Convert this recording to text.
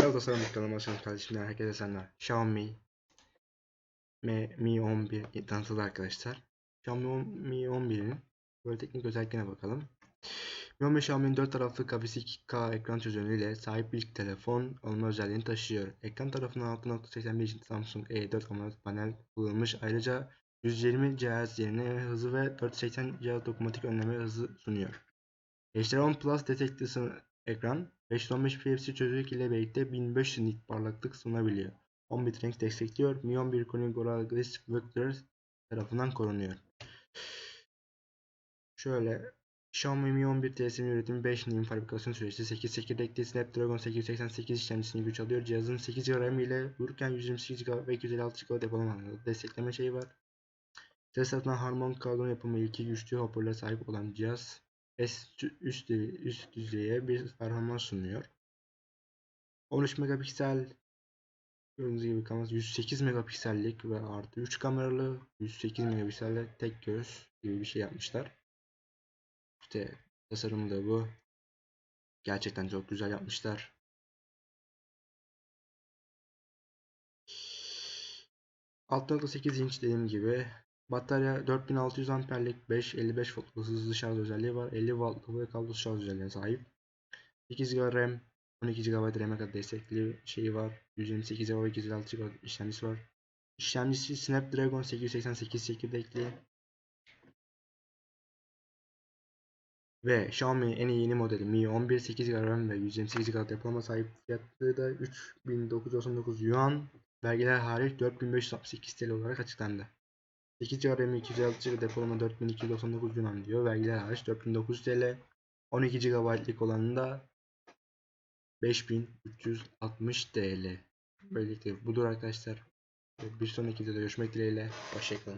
Sana bakalım başkanım kardeşimden herkese selamlar. Xiaomi Mi, Mi 11 tanıtıldı arkadaşlar. Xiaomi 10 Mi 11'in böyle teknik özelliklerine bakalım. Mi 11 Xiaomi'nin 4 taraflı kafesi 2K ekran çözünürlüğüyle sahip ilk telefon olma özelliğini taşıyor. Ekran tarafından 6.81 inç Samsung E4 AMOLED panel kullanılmış. Ayrıca 120 Hz yerine hızı ve 480 Hz dokunmatik önleme hızı sunuyor. HDR10 Plus detekti sın- ekran 515 ppi çözünürlük ile birlikte 1500 nit parlaklık sunabiliyor. 10 bit renk destekliyor. Mi 11 ikonik Gorilla Glass Vector tarafından korunuyor. Şöyle Xiaomi Mi 11 TS'nin üretimi 5 nim fabrikasyon süresi 8 çekirdekli Snapdragon 888 işlemcisini güç alıyor. Cihazın 8 GB RAM ile dururken 128 GB ve 256 GB depolama destekleme şeyi var. Ses tarafından Harman Kardon yapımı iki güçlü hoparlöre sahip olan cihaz S üst, üst düzeye bir performans sunuyor. 13 megapiksel gördüğünüz gibi kamera 108 megapiksellik ve artı 3 kameralı 108 megapikselle tek göz gibi bir şey yapmışlar. İşte tasarımı da bu. Gerçekten çok güzel yapmışlar. ...6.8 inç dediğim gibi Batarya 4600 amperlik 555 voltluk hızlı şarj özelliği var. 50 wattlık ve kablosuz şarj özelliğine sahip. 8 GB RAM, 12 GB RAM'e kadar destekli şeyi var. 128 GB ve 256 GB işlemcisi var. İşlemcisi Snapdragon 888 çekirdekli. Ve Xiaomi en yeni modeli Mi 11 8 GB RAM ve 128 GB depolama sahip fiyatı da 3999 yuan. Vergiler hariç 4568 TL olarak açıklandı. 8 GB RAM 256 GB depolama 4299 yuan diyor. Vergiler hariç 4900 TL. 12 GB'lik olanında 5360 TL. Böylelikle budur arkadaşlar. Bir sonraki videoda görüşmek dileğiyle. Hoşçakalın.